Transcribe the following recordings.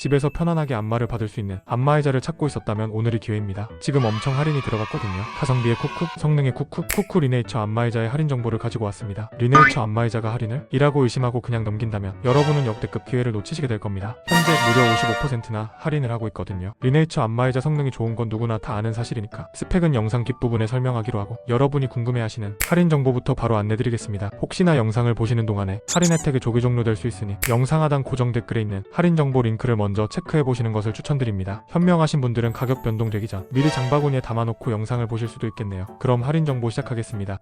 집에서 편안하게 안마를 받을 수 있는 안마의자를 찾고 있었다면 오늘이 기회입니다. 지금 엄청 할인이 들어갔거든요. 가성비의 쿠쿠, 성능의 쿠쿠, 쿠쿠 리네이처 안마의자의 할인 정보를 가지고 왔습니다. 리네이처 안마의자가 할인을? 이라고 의심하고 그냥 넘긴다면 여러분은 역대급 기회를 놓치시게 될 겁니다. 현재 무려 55%나 할인을 하고 있거든요. 리네이처 안마의자 성능이 좋은 건 누구나 다 아는 사실이니까 스펙은 영상 뒷부분에 설명하기로 하고 여러분이 궁금해하시는 할인 정보부터 바로 안내드리겠습니다. 혹시나 영상을 보시는 동안에 할인 혜택이 조기 종료될 수 있으니 영상 하단 고정 댓글에 있는 할인 정보 링크를 먼저 체크해 보시는 것을 추천드립니다. 현명하신 분들은 가격 변동되기 전 미리 장바구니에 담아놓고 영상을 보실 수도 있겠네요. 그럼 할인 정보 시작하겠습니다.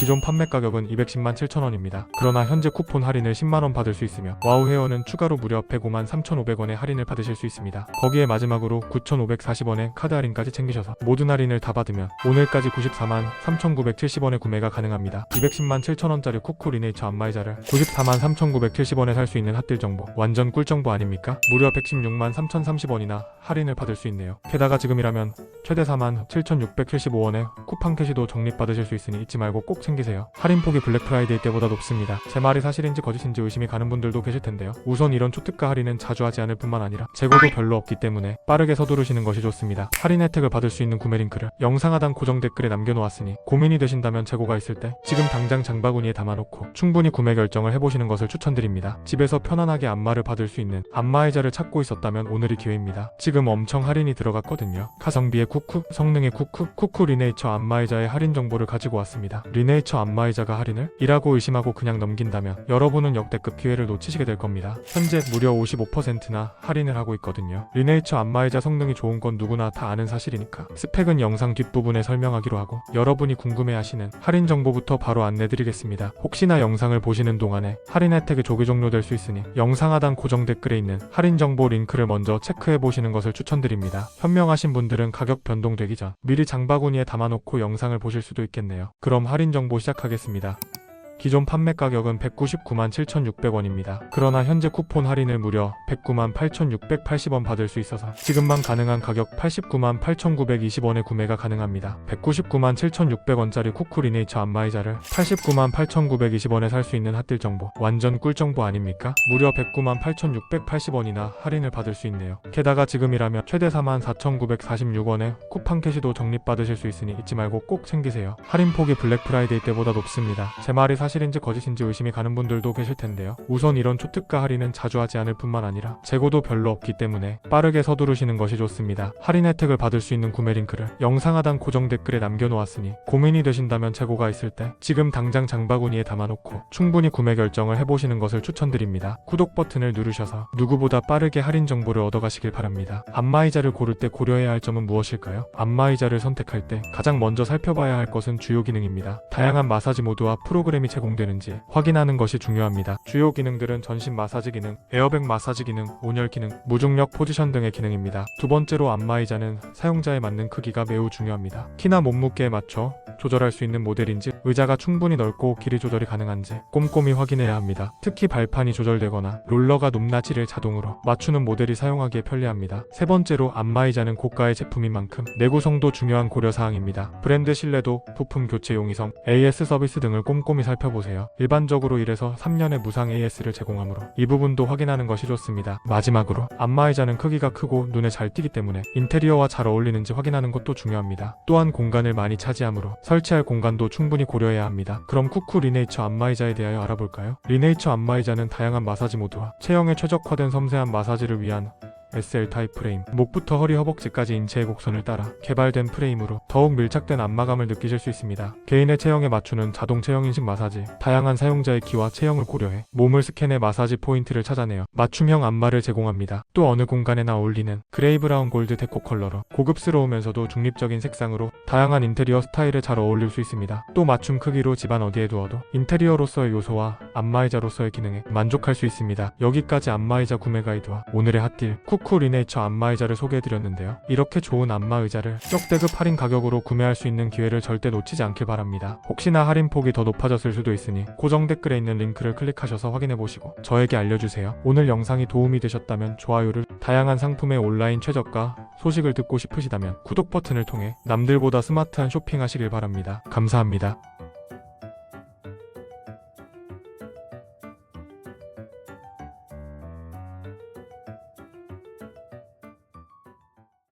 기존 판매 가격은 210만 7천원입니다. 그러나 현재 쿠폰 할인을 10만원 받을 수 있으며 와우 헤어는 추가로 무려 105만 3,500원의 할인을 받으실 수 있습니다. 거기에 마지막으로 9,540원의 카드 할인까지 챙기셔서 모든 할인을 다 받으면 오늘까지 94만 3,970원의 구매가 가능합니다. 210만 7천원짜리 쿠쿠 리네이처 안마의자를 94만 3,970원에 살 수 있는 핫딜 정보 완전 꿀 정보 아닙니까? 무려 116만 3,030원이나 할인을 받을 수 있네요. 게다가 지금이라면 최대 4만 7,675원의 쿠팡 캐시도 적립받으실 수 있으니 잊지 말고 꼭 챙 기세요. 할인폭이 블랙 프라이데이 때보다 높습니다. 제 말이 사실인지 거짓인지 의심이 가는 분들도 계실 텐데요. 우선 이런 초특가 할인은 자주 하지 않을 뿐만 아니라 재고도 별로 없기 때문에 빠르게 서두르시는 것이 좋습니다. 할인 혜택을 받을 수 있는 구매 링크를 영상 하단 고정 댓글에 남겨놓았으니 고민이 되신다면 재고가 있을 때 지금 당장 장바구니에 담아놓고 충분히 구매 결정을 해보시는 것을 추천드립니다. 집에서 편안하게 안마를 받을 수 있는 안마의자를 찾고 있었다면 오늘이 기회입니다. 지금 엄청 할인이 들어갔거든요. 가성비의 쿠쿠, 성능의 쿠쿠, 쿠쿠 리네이처 안마의자의 할인 정보를 가지고 왔습니다. 리네이 처 안마의자가 할인을? 이라고 의심하고 그냥 넘긴다면 여러분은 역대급 기회를 놓치시게 될 겁니다. 현재 무려 55%나 할인을 하고 있거든요. 리네이처 안마의자 성능이 좋은 건 누구나 다 아는 사실이니까 스펙은 영상 뒷부분에 설명하기로 하고 여러분이 궁금해하시는 할인 정보부터 바로 안내드리겠습니다. 혹시나 영상을 보시는 동안에 할인 혜택이 조기 종료될 수 있으니 영상 하단 고정 댓글에 있는 할인 정보 링크를 먼저 체크해 보시는 것을 추천드립니다. 현명하신 분들은 가격 변동되기 전 미리 장바구니에 담아놓고 영상을 보실 수도 있겠네요. 그럼 할인 정보 시작하겠습니다. 기존 판매 가격은 199만 7,600원입니다. 그러나 현재 쿠폰 할인을 무려 109만 8,680원 받을 수 있어서 지금만 가능한 가격 89만 8,920원에 구매가 가능합니다. 199만 7,600원짜리 쿠쿠 리네이처 안마의자를 89만 8,920원에 살 수 있는 핫딜 정보 완전 꿀 정보 아닙니까? 무려 109만 8,680원이나 할인을 받을 수 있네요. 게다가 지금이라면 최대 4만 4,946원에 쿠팡 캐시도 적립받으실 수 있으니 잊지 말고 꼭 챙기세요. 할인 폭이 블랙 프라이데이 때보다 높습니다. 제 말이 사실 인지 거짓인지 의심이 가는 분들도 계실 텐데요. 우선 이런 초특가 할인은 자주 하지 않을 뿐만 아니라 재고도 별로 없기 때문에 빠르게 서두르시는 것이 좋습니다. 할인 혜택을 받을 수 있는 구매 링크를 영상 하단 고정 댓글에 남겨놓았으니 고민이 되신다면 재고가 있을 때 지금 당장 장바구니에 담아놓고 충분히 구매 결정을 해보시는 것을 추천드립니다. 구독 버튼을 누르셔서 누구보다 빠르게 할인 정보를 얻어가시길 바랍니다. 안마의자를 고를 때 고려해야 할 점은 무엇일까요? 안마의자를 선택할 때 가장 먼저 살펴봐야 할 것은 주요 기능입니다. 다양한 마사지 모드와 프로그램이 제공 되는지 확인하는 것이 중요합니다. 주요 기능들은 전신 마사지 기능, 에어백 마사지 기능, 온열 기능, 무중력 포지션 등의 기능입니다. 두 번째로 안마의자는 사용자에 맞는 크기가 매우 중요합니다. 키나 몸무게에 맞춰 조절할 수 있는 모델인지 의자가 충분히 넓고 길이 조절이 가능한지 꼼꼼히 확인해야 합니다. 특히 발판이 조절되거나 롤러가 높낮이를 자동으로 맞추는 모델이 사용하기에 편리합니다. 세 번째로 안마의자는 고가의 제품인 만큼 내구성도 중요한 고려사항입니다. 브랜드 신뢰도, 부품 교체 용이성, AS 서비스 등을 꼼꼼히 살펴보 세요. 일반적으로 1에서 3년의 무상 AS를 제공하므로 이 부분도 확인하는 것이 좋습니다. 마지막으로 안마의자는 크기가 크고 눈에 잘 띄기 때문에 인테리어와 잘 어울리는지 확인하는 것도 중요합니다. 또한 공간을 많이 차지하므로 설치할 공간도 충분히 고려해야 합니다. 그럼 쿠쿠 리네이처 안마의자에 대하여 알아볼까요? 리네이처 안마의자는 다양한 마사지 모드와 체형에 최적화된 섬세한 마사지를 위한 SL 타입 프레임, 목부터 허리 허벅지까지 인체의 곡선을 따라 개발된 프레임으로 더욱 밀착된 안마감을 느끼실 수 있습니다. 개인의 체형에 맞추는 자동 체형 인식 마사지, 다양한 사용자의 기와 체형을 고려해 몸을 스캔해 마사지 포인트를 찾아내어 맞춤형 안마를 제공합니다. 또 어느 공간에나 어울리는 그레이 브라운 골드 데코 컬러로 고급스러우면서도 중립적인 색상으로 다양한 인테리어 스타일에 잘 어울릴 수 있습니다. 또 맞춤 크기로 집안 어디에 두어도 인테리어로서의 요소와 안마의자로서의 기능에 만족할 수 있습니다. 여기까지 안마의자 구매 가이드와 오늘의 핫딜 쿠쿠 리네이처 안마의자를 소개해드렸는데요. 이렇게 좋은 안마의자를 역대급 할인 가격으로 구매할 수 있는 기회를 절대 놓치지 않길 바랍니다. 혹시나 할인폭이 더 높아졌을 수도 있으니 고정 댓글에 있는 링크를 클릭하셔서 확인해보시고 저에게 알려주세요. 오늘 영상이 도움이 되셨다면 좋아요를 다양한 상품의 온라인 최저가 소식을 듣고 싶으시다면 구독 버튼을 통해 남들보다 스마트한 쇼핑하시길 바랍니다. 감사합니다.